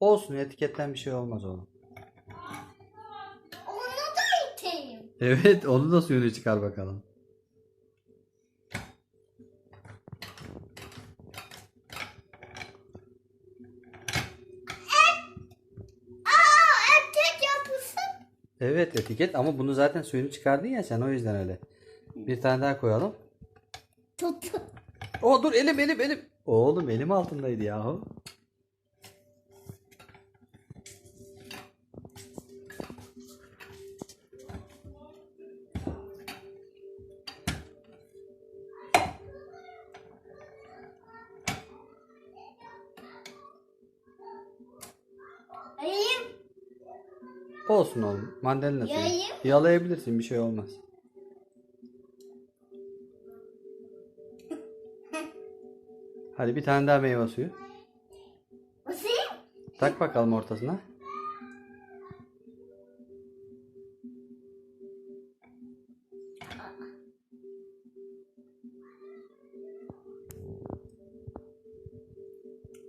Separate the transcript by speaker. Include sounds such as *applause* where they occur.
Speaker 1: Olsun etiketten bir şey olmaz oğlum.
Speaker 2: Onu da iteyim.
Speaker 1: Evet onu da suyunu çıkar bakalım. Evet etiket ama bunu zaten suyunu çıkardın ya sen o yüzden öyle. Bir tane daha koyalım.
Speaker 2: Tut.
Speaker 1: O dur elim elim elim. Oğlum elim altındaydı yahu. Olsun oğlum. Mandalina suyu.
Speaker 2: Yayayım mı?
Speaker 1: Yalayabilirsin bir şey olmaz. *laughs* Hadi bir tane daha meyve suyu.
Speaker 2: Basayım.
Speaker 1: Tak bakalım ortasına.